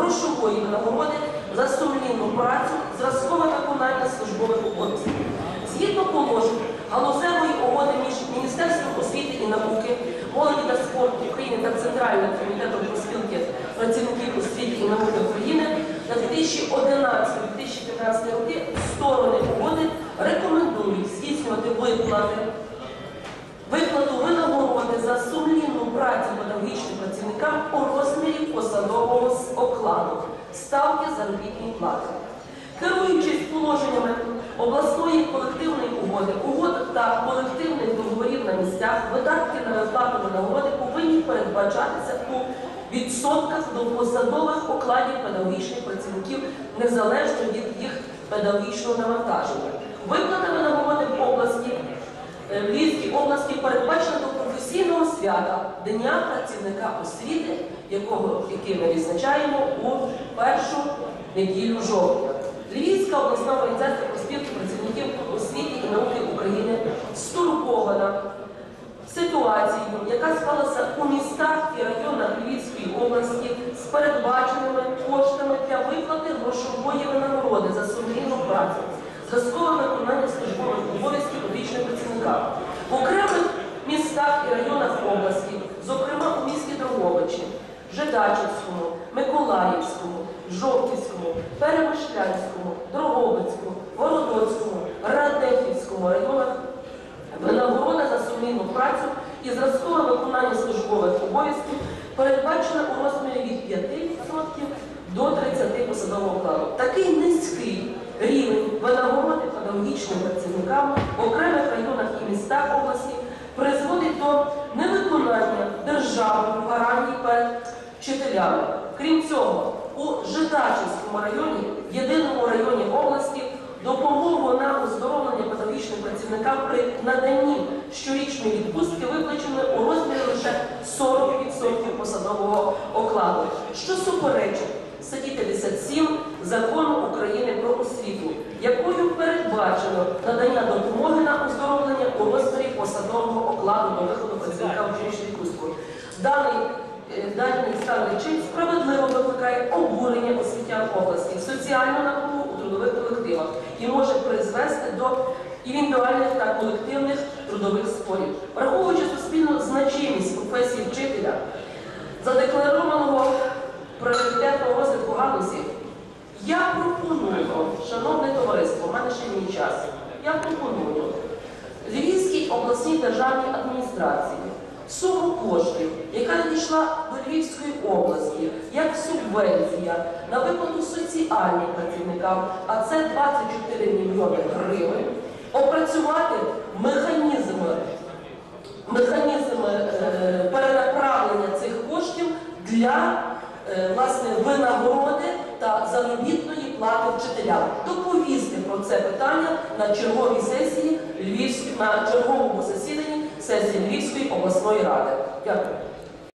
грошової винагороди за сумлінну працю, зразкове виконання службових обов'язків. Згідно положень галузевої угоди між Міністерством освіти і науки, молоді та спорту України та Центральним комітетом проспілки працівників освіти і науки України на 2011-2015 роки сторони угоди рекомендують здійснювати виплати виплату винагороди за сумлінну працю педагогічним працівникам окладу ставки заробітної плати. Керуючись положеннями обласної колективної угоди, угод та колективних договорів на місцях, видатки на виплату винагороди повинні передбачатися у відсотках до посадових окладів педагогічних працівників незалежно від їх педагогічного навантаження. Виплата винагороди в області Е, в Львівській області професійного свята Дня працівника освіти, якого, який ми відзначаємо у першу неділю жовтня. Львівська обласна організація проспілки працівників освіти і науки України стурбована ситуацією, яка склалася у містах і районах Львівської області з передбаченими коштами для виплати грошової винагороди за сумлінну працю, зразкове виконання службових обов'язків публічним працівникам. В окремих містах і районах зокрема у місті Дрогобичі, Жидачівському, Миколаївському, Жовківському, Перемишлянському, Дрогобицькому, Городоцькому, Радехівському районах Винагорода за сумлінну працю і зразкове виконання службових обов'язків передбачена у розмірі від 5% до 30% посадового окладу. Такий низький рівень винагороди педагогічним працівникам в окремих районах і містах області призводить державних гарантій перед вчителями. Крім цього, у Жидачівському районі, єдиному районі області, Допомогу на оздоровлення педагогічним працівникам при наданні щорічної відпустки виплачено у розмірі лише 40% посадового окладу, що суперечить статті 57 Закону України про освіту, якою передбачено надання допомоги на оздоровлення у розмірі посадового окладу до виходу працівника відпустку. Даний Е, Даний стан речей справедливо викликає обурення освітян області, соціальну напругу у трудових колективах і може призвести до індивідуальних та колективних трудових спорів. Враховуючи суспільну значимість професії вчителя, задекларованого пріоритетного розвитку галузі, я пропоную, шановне товариство, в мене ще є час, я пропоную Львівській обласній державній адміністрації суму коштів, яка надійшла до Львівської області, як субвенція на виплату соціальним працівникам, а це 24 мільйони гривень, опрацювати механізми, механізми е, перенаправлення цих коштів для е, власне винагороди та заробітної плати вчителям. Доповісти про це питання на черговій сесії Львівської на черговому засіданні сесії Львівської обласної ради. Дякую.